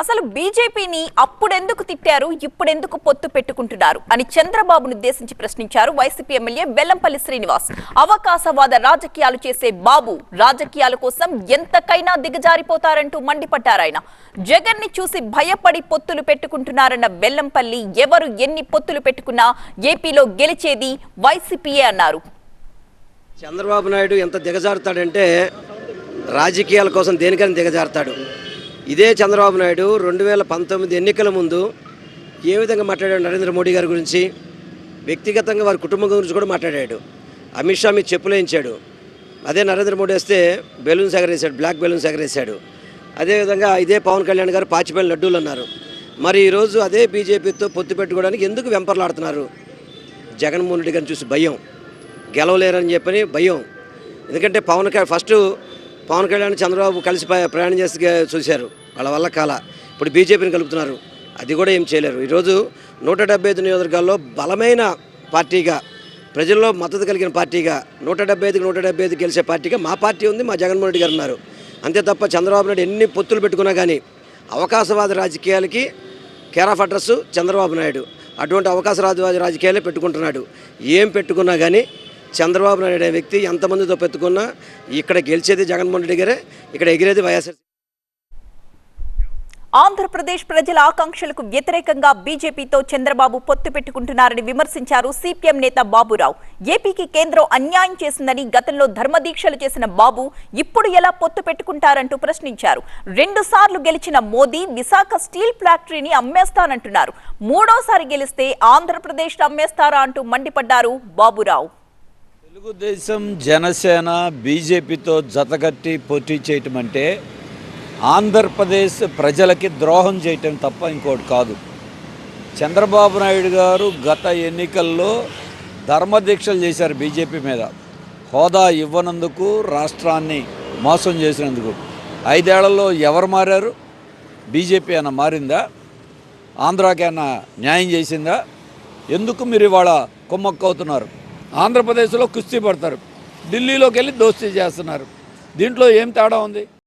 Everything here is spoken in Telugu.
అసలు బీజేపీని అప్పుడెందుకు తిట్టారు ఇప్పుడెందుకు పొత్తు పెట్టుకుంటున్నారు అని చంద్రబాబును ఉద్దేశించి ప్రశ్నించారు వైసీపీ ఎమ్మెల్యే బెల్లంపల్లి శ్రీనివాస్. అవకాశవాద రాజకీయాలు చేసే బాబు రాజకీయాల కోసం ఎంతకైనా దిగజారిపోతారంటూ మండిపడ్డారాయన జగన్ని చూసి భయపడి పొత్తులు పెట్టుకుంటున్నారన్న బెల్లంపల్లి ఎవరు ఎన్ని పొత్తులు పెట్టుకున్నా ఏపీలో గెలిచేది వైసీపీయే అన్నారు. చంద్రబాబు నాయుడు ఎంత దిగజారుతాడంటే రాజకీయాల కోసం దేనికైనా దిగజారుతాడు. ఇదే చంద్రబాబు నాయుడు రెండు వేల పంతొమ్మిది ఎన్నికల ముందు ఏ విధంగా మాట్లాడాడు నరేంద్ర మోడీ గారి గురించి? వ్యక్తిగతంగా వారి కుటుంబం గురించి కూడా మాట్లాడాడు. అమిత్ షా మీ చెప్పులేయించాడు అదే నరేంద్ర మోడీ వస్తే బెలూన్స్ ఎగరేసాడు బ్లాక్ బెలూన్స్ ఎగరేసాడు అదేవిధంగా ఇదే పవన్ కళ్యాణ్ గారు పాచిపల్లి లడ్డూలు అన్నారు. మరి ఈరోజు అదే బీజేపీతో పొత్తు పెట్టుకోవడానికి ఎందుకు వెంపర్లాడుతున్నారు? జగన్మోహన్ రెడ్డి గారిని చూసి భయం. గెలవలేరని చెప్పని భయం. ఎందుకంటే పవన్ కళ్యాణ్ ఫస్ట్ పవన్ కళ్యాణ్ చంద్రబాబు కలిసి ప్రయాణం చేసి చూశారు. వాళ్ళ వల్ల కాల. ఇప్పుడు బీజేపీని కలుపుతున్నారు. అది కూడా ఏం చేయలేరు. ఈరోజు నూట డెబ్బై ఐదు నియోజకవర్గాల్లో బలమైన పార్టీగా ప్రజల్లో మద్దతు కలిగిన పార్టీగా నూట డెబ్బై ఐదుకి నూట డెబ్బై ఐదు గెలిచే పార్టీగా మా పార్టీ ఉంది మా జగన్మోహన్ రెడ్డి గారు ఉన్నారు. అంతే తప్ప చంద్రబాబు నాయుడు ఎన్ని పొత్తులు పెట్టుకున్నా కానీ అవకాశవాద రాజకీయాలకి care of address Chandrababu Naidu. అటువంటి అవకాశవాద రాజకీయాలే పెట్టుకుంటున్నాడు. ఏం పెట్టుకున్నా కానీ చంద్రబాబు నాయుడు అనే వ్యక్తి ఎంతమందితో పెట్టుకున్నా ఇక్కడ గెలిచేది జగన్మోహన్ రెడ్డి గారే ఇక్కడ ఎగిరేది వైఎస్ఆర్ ఆంధ్రప్రదేశ్ ప్రజల ఆకాంక్షలకు వ్యతిరేకంగా బీజేపీతో చంద్రబాబు పొత్తు పెట్టుకుంటున్నారని విమర్శించారు సిపిఎం నేత బాబురావు. ఏపీకి కేంద్రం అన్యాయం చేసిందని గతంలో ధర్మదీక్షలు చేసిన బాబు ఇప్పుడు ఎలా పొత్తు పెట్టుకుంటారంటూ ప్రశ్నించారు. రెండుసార్లు గెలిచిన మోదీ విశాఖ స్టీల్ ఫ్యాక్టరీని అమ్మేస్తానంటున్నారు. మూడోసారి గెలిస్తే ఆంధ్రప్రదేశ్ అమ్మేస్తారా అంటూ మండిపడ్డారు బాబురావు. తెలుగుదేశం జనసేన బీజేపీతో జతగట్టి పోటీ చేయటం అంటే ఆంధ్రప్రదేశ్ ప్రజలకి ద్రోహం చేయటం తప్ప ఇంకోటి కాదు. చంద్రబాబు నాయుడు గారు గత ఎన్నికల్లో ధర్మదీక్షలు చేశారు బీజేపీ మీద. హోదా ఇవ్వనందుకు రాష్ట్రాన్ని మోసం చేసినందుకు. ఐదేళ్ళలో ఎవరు మారారు? బీజేపీ అన్న మారిందా? ఆంధ్రాకి అన్న న్యాయం చేసిందా? ఎందుకు మీరు ఇవాళ కుమ్మక్కవుతున్నారు? ఆంధ్రప్రదేశ్లో కుస్తీ పడతారు. ఢిల్లీలోకి వెళ్ళి దోస్తీ చేస్తున్నారు. దీంట్లో ఏం తేడా ఉంది?